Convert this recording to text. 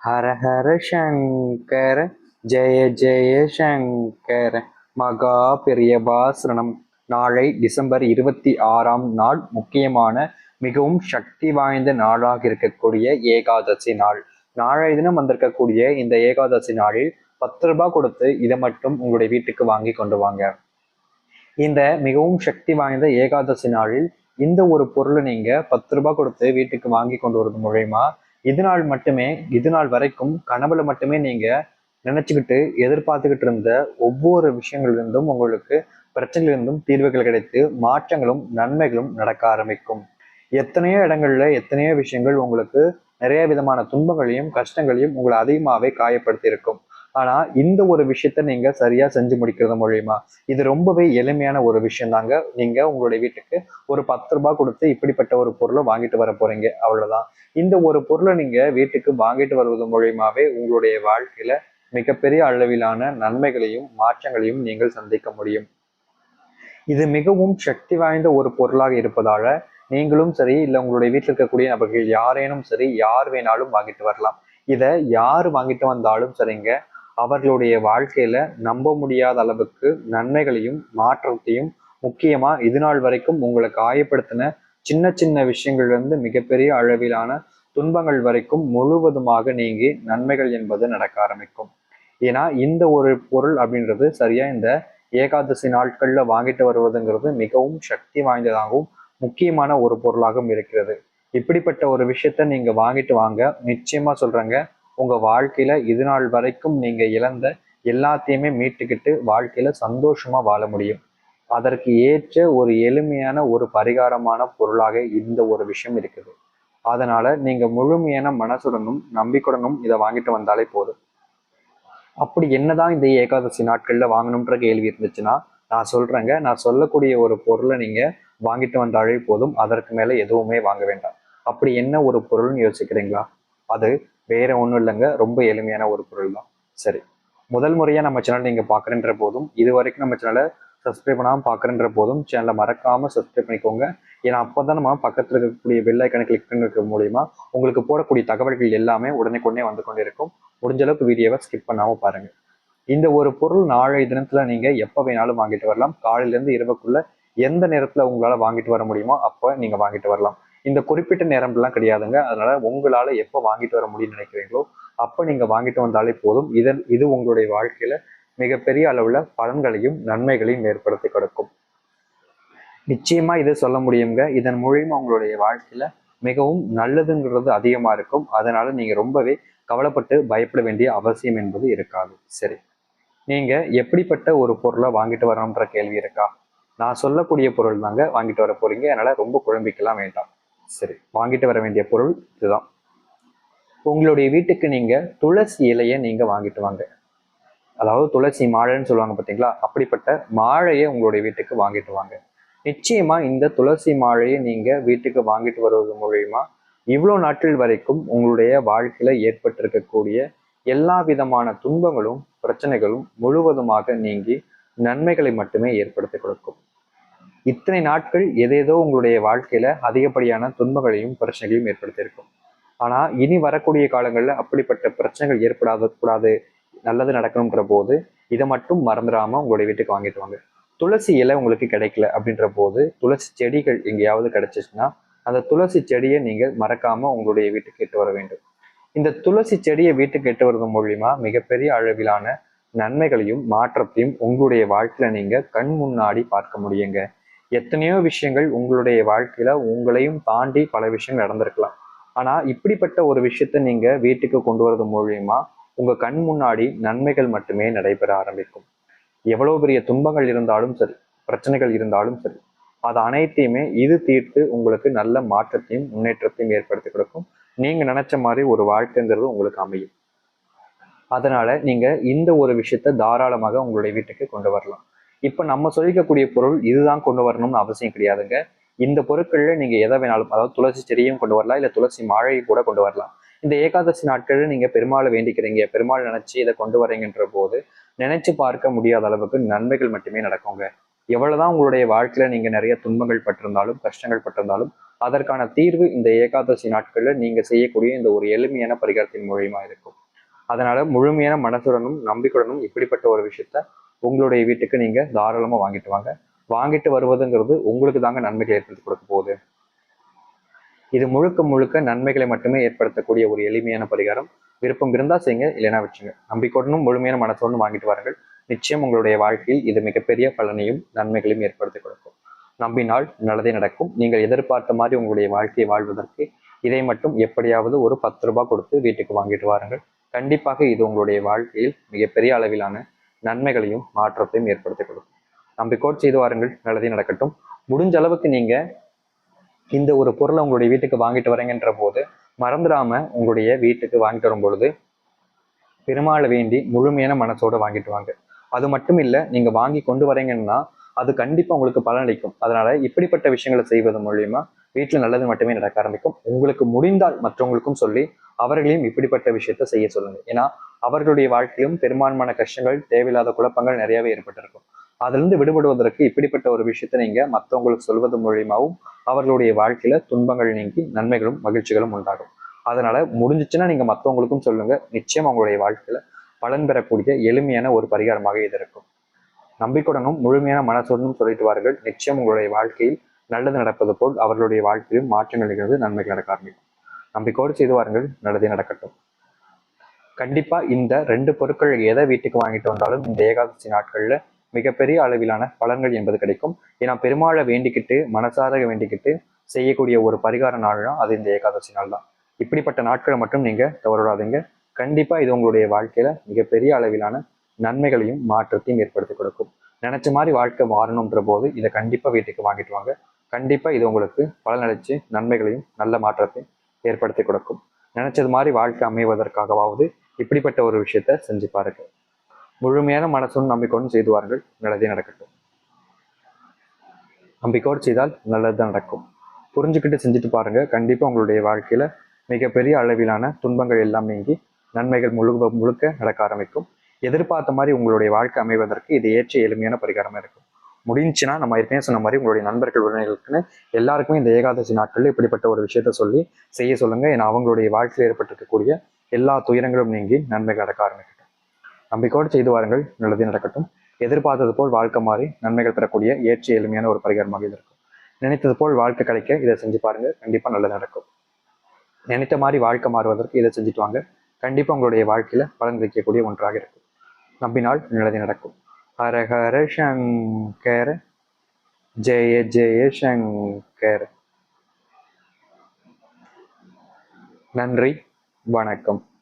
ஹர ஹர சங்கர ஜெய ஜெய சங்கர. மகா பெரியபாசனம் நாளை டிசம்பர் இருபத்தி ஆறாம் நாள் முக்கியமான மிகவும் சக்தி வாய்ந்த நாளாக இருக்கக்கூடிய ஏகாதசி நாள். நாளை தினம் வந்திருக்கக்கூடிய இந்த ஏகாதசி நாளில் பத்து ரூபாய் கொடுத்து இதை மட்டும் உங்களுடைய வீட்டுக்கு வாங்கி கொண்டு வாங்க. இந்த மிகவும் சக்தி வாய்ந்த ஏகாதசி நாளில் இந்த ஒரு பொருளை நீங்க பத்து ரூபாய் கொடுத்து வீட்டுக்கு வாங்கி கொண்டு வரது மூலயமா இது நாள் மட்டுமே இது நாள் வரைக்கும் கனவுல மட்டுமே நீங்க நினைச்சுக்கிட்டு எதிர்பார்த்துக்கிட்டு இருந்த ஒவ்வொரு விஷயங்களிலிருந்தும் உங்களுக்கு பிரச்சனையிலிருந்தும் தீர்வுகள் கிடைத்து மாற்றங்களும் நன்மைகளும் நடக்க ஆரம்பிக்கும். எத்தனையோ இடங்கள்ல எத்தனையோ விஷயங்கள் உங்களுக்கு நிறைய விதமான துன்பங்களையும் கஷ்டங்களையும் உங்களை அதிகமாகவே காயப்படுத்தி இருக்கும் ஆனா இந்த ஒரு விஷயத்த நீங்க சரியா செஞ்சு முடிக்கிறது மூலியமா இது ரொம்பவே எளிமையான ஒரு விஷயம் தாங்க. நீங்க உங்களுடைய வீட்டுக்கு ஒரு பத்து ரூபாய் கொடுத்து இப்படிப்பட்ட ஒரு பொருளை வாங்கிட்டு வர போறீங்க. அவ்வளவுதான். இந்த ஒரு பொருளை நீங்க வீட்டுக்கு வாங்கிட்டு வருவது மூலியமாவே உங்களுடைய வாழ்க்கையில மிகப்பெரிய அளவிலான நன்மைகளையும் மாற்றங்களையும் நீங்கள் சந்திக்க முடியும். இது மிகவும் சக்தி வாய்ந்த ஒரு பொருளாக இருப்பதால நீங்களும் சரி இல்லை உங்களுடைய வீட்டில் இருக்கக்கூடிய நபர்கள் யாரேனும் சரி யார் வேணாலும் வாங்கிட்டு வரலாம். இதை யார் வாங்கிட்டு வந்தாலும் சரிங்க அவர்களுடைய வாழ்க்கையில நம்ப முடியாத அளவுக்கு நன்மைகளையும் மாற்றத்தையும் முக்கியமா இது நாள் வரைக்கும் உங்களை காயப்படுத்தின சின்ன சின்ன விஷயங்கள்ல இருந்து மிகப்பெரிய அளவிலான துன்பங்கள் வரைக்கும் முழுவதுமாக நீங்கி நன்மைகள் என்பது நடக்க ஆரம்பிக்கும். ஏன்னா இந்த ஒரு பொருள் அப்படின்றது சரியா இந்த ஏகாதசி நாட்கள்ல வாங்கிட்டு வருவதுங்கிறது மிகவும் சக்தி வாய்ந்ததாகவும் முக்கியமான ஒரு பொருளாகவும் இருக்கிறது. இப்படிப்பட்ட ஒரு விஷயத்த நீங்க வாங்கிட்டு வாங்க. நிச்சயமா சொல்றேங்க. உங்க வாழ்க்கையில இது நாள் வரைக்கும் நீங்க இழந்த எல்லாத்தையுமே மீட்டுக்கிட்டு வாழ்க்கையில சந்தோஷமா வாழ முடியும். அதற்கு ஏற்ற ஒரு எளிமையான ஒரு பரிகாரமான பொருளாக இந்த ஒரு விஷயம் இருக்குது. அதனால நீங்க முழுமையான மனசுடனும் நம்பிக்கையுடனும் இதை வாங்கிட்டு வந்தாலே போதும். அப்படி என்னதான் இந்த ஏகாதசி நாட்கள்ல வாங்கணுன்ற கேள்வி இருந்துச்சுன்னா நான் சொல்றேங்க நான் சொல்லக்கூடிய ஒரு பொருளை நீங்க வாங்கிட்டு வந்தாலே போதும். அதற்கு மேல எதுவுமே வாங்க வேண்டாம். அப்படி என்ன ஒரு பொருள்னு யோசிக்கிறீங்களா? அது வேற ஒன்றும் இல்லைங்க. ரொம்ப எளிமையான ஒரு பொருள் தான். சரி. முதல் முறையாக நம்ம சேனல் நீங்கள் பார்க்குறன்ற போதும் இது வரைக்கும் நம்ம சேனலை சப்ஸ்கிரைப் பண்ணாமல் பார்க்குறன்ற போதும் சேனலை மறக்காமல் சப்ஸ்கிரைப் பண்ணிக்கோங்க. ஏன்னா அப்போ தான் நம்ம பக்கத்தில் இருக்கக்கூடிய பெல் ஐக்கனை கிளிக் பண்ணிருக்க மூலியமா உங்களுக்கு போடக்கூடிய தகவல்கள் எல்லாமே உடனே கொண்டே வந்து கொண்டே இருக்கும் முடிஞ்ச அளவுக்கு வீடியோவை ஸ்கிப் பண்ணாமல் பாருங்கள் இந்த ஒரு பொருள் நாளை தினத்தில் நீங்கள் எப்போ வேணாலும் வாங்கிட்டு வரலாம். காலையிலேருந்து இரவுக்குள்ள எந்த நேரத்தில் உங்களால் வாங்கிட்டு வர முடியுமோ அப்போ நீங்கள் வாங்கிட்டு வரலாம். இந்த குறிப்பிட்ட நேரம்லாம் கிடையாதுங்க. அதனால உங்களால எப்போ வாங்கிட்டு வர முடியும்னு நினைக்கிறீங்களோ அப்போ நீங்க வாங்கிட்டு வந்தாலே போதும். இதன் இது உங்களுடைய வாழ்க்கையில மிகப்பெரிய அளவுல பலன்களையும் நன்மைகளையும் ஏற்படுத்தி கொடுக்கும். நிச்சயமா இது சொல்ல முடியுங்க இதன் மூலியமா உங்களுடைய வாழ்க்கையில மிகவும் நல்லதுங்கிறது அதிகமா இருக்கும். அதனால நீங்க ரொம்பவே கவலைப்பட்டு பயப்பட வேண்டிய அவசியம் என்பது இருக்காது. சரி. நீங்க எப்படிப்பட்ட ஒரு பொருளை வாங்கிட்டு வரணுன்ற கேள்வி இருக்கா? நான் சொல்லக்கூடிய பொருள் தாங்க வாங்கிட்டு வர போறீங்க. அதனால ரொம்ப குழம்பிக்கலாம் வேண்டாம். சரி வாங்கிட்டு வர வேண்டிய பொருள் இதுதான். உங்களுடைய வீட்டுக்கு நீங்க துளசி இலையை நீங்க வாங்கிட்டு வாங்க. அதாவது துளசி மாழைன்னு சொல்லுவாங்க பார்த்தீங்களா அப்படிப்பட்ட மாழையை உங்களுடைய வீட்டுக்கு வாங்கிட்டு வாங்க. நிச்சயமா இந்த துளசி மாழையை நீங்க வீட்டுக்கு வாங்கிட்டு வருவது மூலியமா இவ்வளோ நாட்கள் வரைக்கும் உங்களுடைய வாழ்க்கையில ஏற்பட்டிருக்கக்கூடிய எல்லா விதமான துன்பங்களும் பிரச்சனைகளும் முழுவதுமாக நீங்கி நன்மைகளை மட்டுமே ஏற்படுத்தி கொடுக்கும். இத்தனை நாட்கள் எதேதோ உங்களுடைய வாழ்க்கையில அதிகப்படியான துன்பங்களையும் பிரச்சனைகளையும் ஏற்படுத்தியிருக்கும். ஆனா இனி வரக்கூடிய காலங்கள்ல அப்படிப்பட்ட பிரச்சனைகள் ஏற்படாத கூடாது நல்லது நடக்கணுன்ற போது இதை மட்டும் மறந்துடாம உங்களுடைய வீட்டுக்கு வாங்கிட்டு வாங்க. துளசி இலை உங்களுக்கு கிடைக்கல அப்படின்ற போது துளசி செடிகள் எங்கேயாவது கிடைச்சிச்சுன்னா அந்த துளசி செடியை நீங்கள் மறக்காம உங்களுடைய வீட்டுக்கு எட்டு வர வேண்டும். இந்த துளசி செடியை வீட்டுக்கு எட்டு வருவது மூலியமா மிகப்பெரிய அளவிலான நன்மைகளையும் மாற்றத்தையும் உங்களுடைய வாழ்க்கையில நீங்க கண் முன்னாடி பார்க்க முடியுங்க. எத்தனையோ விஷயங்கள் உங்களுடைய வாழ்க்கையில உங்களையும் தாண்டி பல விஷயங்கள் நடந்திருக்கலாம். ஆனா இப்படிப்பட்ட ஒரு விஷயத்த நீங்க வீட்டுக்கு கொண்டு வரது மூலியமா உங்க கண் முன்னாடி நன்மைகள் மட்டுமே நடைபெற ஆரம்பிக்கும். எவ்வளவு பெரிய துன்பங்கள் இருந்தாலும் சரி பிரச்சனைகள் இருந்தாலும் சரி அது அனைத்தையுமே இது தீர்த்து உங்களுக்கு நல்ல மாற்றத்தையும் முன்னேற்றத்தையும் ஏற்படுத்தி கொடுக்கும். நீங்க நினைச்ச மாதிரி ஒரு வாழ்க்கைங்கிறது உங்களுக்கு அமையும். அதனால நீங்க இந்த ஒரு விஷயத்த தாராளமாக உங்களுடைய வீட்டுக்கு கொண்டு வரலாம். இப்போ நம்ம சொல்லிக்கக்கூடிய பொருள் இதுதான் கொண்டு வரணும்னு அவசியம் கிடையாதுங்க. இந்த பொருட்கள்ல நீங்க எதை வேணாலும் அதாவது துளசி செடியும் கொண்டு வரலாம் இல்ல துளசி மாழையும் கூட கொண்டு வரலாம். இந்த ஏகாதசி நாட்களில் நீங்க பெருமாளை வேண்டிக்கிறீங்க பெருமாள் நினைச்சு இதை கொண்டு வரீங்கன்ற போது நினைச்சு பார்க்க முடியாத அளவுக்கு நன்மைகள் மட்டுமே நடக்குங்க. எவ்வளவுதான் உங்களுடைய வாழ்க்கையில நீங்க நிறைய துன்பங்கள் பட்டிருந்தாலும் கஷ்டங்கள் பட்டிருந்தாலும் அதற்கான தீர்வு இந்த ஏகாதசி நாட்களில் நீங்க செய்யக்கூடிய இந்த ஒரு எளிமையான பரிகாரத்தின் மூலியமா இருக்கும். அதனால முழுமையான மனசுடனும் நம்பிக்கையுடனும் இப்படிப்பட்ட ஒரு விஷயத்த உங்களுடைய வீட்டுக்கு நீங்க தாராளமா வாங்கிட்டு வாங்க. வாங்கிட்டு வருவதுங்கிறது உங்களுக்கு தாங்க நன்மைகளை ஏற்படுத்தி கொடுக்க போகுது. இது முழுக்க முழுக்க நன்மைகளை மட்டுமே ஏற்படுத்தக்கூடிய ஒரு எளிமையான பரிகாரம். விருப்பம் இருந்தால் செய்யுங்க இல்லைனா வச்சுங்க. நம்பிக்கையுடனும் முழுமையான மனசோடனும் வாங்கிட்டு வாருங்கள். நிச்சயம் உங்களுடைய வாழ்க்கையில் இது மிகப்பெரிய பலனையும் நன்மைகளையும் ஏற்படுத்தி கொடுக்கும். நம்பினால் நல்லதே நடக்கும். நீங்கள் எதிர்பார்த்த மாதிரி உங்களுடைய வாழ்க்கையை வாழ்வதற்கு இதை மட்டும் எப்படியாவது ஒரு பத்து ரூபாய் கொடுத்து வீட்டுக்கு வாங்கிட்டு வாருங்கள். கண்டிப்பாக இது உங்களுடைய வாழ்க்கையில் மிகப்பெரிய அளவிலான நன்மைகளையும் மாற்றத்தையும் ஏற்படுத்தி கொடுக்கும். நம்பிக்கோட் செய்து வாருங்கள். நல்லதே நடக்கட்டும். முடிஞ்ச அளவுக்கு நீங்க இந்த ஒரு பொருளை உங்களுடைய வீட்டுக்கு வாங்கிட்டு வரீங்கன்ற போது மறந்துடாம உங்களுடைய வீட்டுக்கு வாங்கிட்டு வரும் பொழுது பெருமாளை வேண்டி முழுமையான மனசோட வாங்கிட்டு வாங்க. அது மட்டும் இல்லை நீங்க வாங்கி கொண்டு வரீங்கன்னா அது கண்டிப்பா உங்களுக்கு பலனளிக்கும் அதனால இப்படிப்பட்ட விஷயங்களை செய்வது மூலியமா வீட்டில் நல்லது மட்டுமே நடக்க ஆரம்பிக்கும். உங்களுக்கு முடிந்தால் மற்றவங்களுக்கும் சொல்லி அவர்களையும் இப்படிப்பட்ட விஷயத்த செய்ய சொல்லுங்க. ஏன்னா அவர்களுடைய வாழ்க்கையிலும் பெரும்பான்மான கஷ்டங்கள் தேவையில்லாத குழப்பங்கள் நிறையவே ஏற்பட்டிருக்கும். அதிலிருந்து விடுபடுவதற்கு இப்படிப்பட்ட ஒரு விஷயத்தை நீங்க மற்றவங்களுக்கு சொல்வது மூலியமாகவும் அவர்களுடைய வாழ்க்கையில துன்பங்கள் நீங்கி நன்மைகளும் மகிழ்ச்சிகளும் உண்டாகும். அதனால முடிஞ்சிச்சுன்னா நீங்க மற்றவங்களுக்கும் சொல்லுங்க. நிச்சயம் அவங்களுடைய வாழ்க்கையில பலன் பெறக்கூடிய எளிமையான ஒரு பரிகாரமாக இது இருக்கும். நம்பிக்கையுடனும் முழுமையான மனசுடனும் சொல்லிட்டு வார்கள் நிச்சயம் உங்களுடைய வாழ்க்கையில் நல்லது நடப்பது போல் அவர்களுடைய வாழ்க்கையிலும் மாற்றங்கள் நிகழ்ந்து நன்மைகள் நடக்க ஆரம்பிக்கும். நம்பிக்கையோடு செய்து வாருங்கள். நல்லதே நடக்கட்டும். கண்டிப்பா இந்த ரெண்டு பொருட்கள் எதை வீட்டுக்கு வாங்கிட்டு வந்தாலும் இந்த ஏகாதசி நாட்கள்ல மிகப்பெரிய அளவிலான பலன்கள் என்பது கிடைக்கும். ஏன்னா பெருமாளை வேண்டிக்கிட்டு மனசார வேண்டிக்கிட்டு செய்யக்கூடிய ஒரு பரிகார நாள்னா அது இந்த ஏகாதசி நாள் தான். இப்படிப்பட்ட நாட்களை மட்டும் நீங்க தவறாதீங்க கண்டிப்பா இது உங்களுடைய வாழ்க்கையில மிகப்பெரிய அளவிலான நன்மைகளையும் மாற்றத்தையும் ஏற்படுத்தி கொடுக்கும். நினைச்ச மாதிரி வாழ்க்கை மாறணுன்ற போது இதை கண்டிப்பா வீட்டுக்கு வாங்கிட்டு வாங்க. கண்டிப்பா இது உங்களுக்கு பலனளிச்சு நன்மைகளையும் நல்ல மாற்றத்தையும் ஏற்படுத்தி கொடுக்கும். நினைச்சது மாதிரி வாழ்க்கை அமைவதற்காகவாவது இப்படிப்பட்ட ஒரு விஷயத்த செஞ்சு பாருங்க. முழுமையான மனசும் நம்பிக்கையோடு செய்துவார்கள் நல்லதே நடக்கட்டும். நம்பிக்கையோடு செய்தால் நல்லது நடக்கும். புரிஞ்சுக்கிட்டு செஞ்சுட்டு பாருங்க. கண்டிப்பா உங்களுடைய வாழ்க்கையில மிகப்பெரிய அளவிலான துன்பங்கள் எல்லாம் நீங்கி நன்மைகள் முழுக்க முழுக்க நடக்க ஆரம்பிக்கும். எதிர்பார்த்த மாதிரி உங்களுடைய வாழ்க்கை அமைவதற்கு இது ஏற்ற எளிமையான பரிகாரமாக இருக்கும். முடிஞ்சுன்னா நம்ம ஏற்கனவே சொன்ன மாதிரி உங்களுடைய நண்பர்கள் உறவினர்களுக்குன்னு எல்லாருக்குமே இந்த ஏகாதசி நாட்களில் இப்படிப்பட்ட ஒரு விஷயத்த சொல்லி செய்ய சொல்லுங்க. ஏன்னா அவங்களுடைய வாழ்க்கையில் ஏற்பட்டிருக்கக்கூடிய எல்லா துயரங்களும் நீங்கி நன்மை நடக்க ஆரம்பிக்கட்டும் நம்பிக்கையோடு செய்து வாருங்கள் நல்லது நடக்கட்டும். எதிர்பார்த்தது போல் வாழ்க்கை மாறி நன்மைகள் பெறக்கூடிய ஏற்ற எளிமையான ஒரு பரிகாரமாக இது இருக்கும். நினைத்தது போல் வாழ்க்கை கிடைக்க இதை செஞ்சு பாருங்க கண்டிப்பா நல்லது நடக்கும். நினைத்த மாதிரி வாழ்க்கை மாறுவதற்கு இதை செஞ்சுட்டு வாங்க. கண்டிப்பா உங்களுடைய வாழ்க்கையில பலன் கிடைக்கக்கூடிய ஒன்றாக இருக்கும். நம்பினால் நல்லது நடக்கும். ஹர சங்கர ஜெய ஜெய சங்கர. நன்றி. வணக்கம்.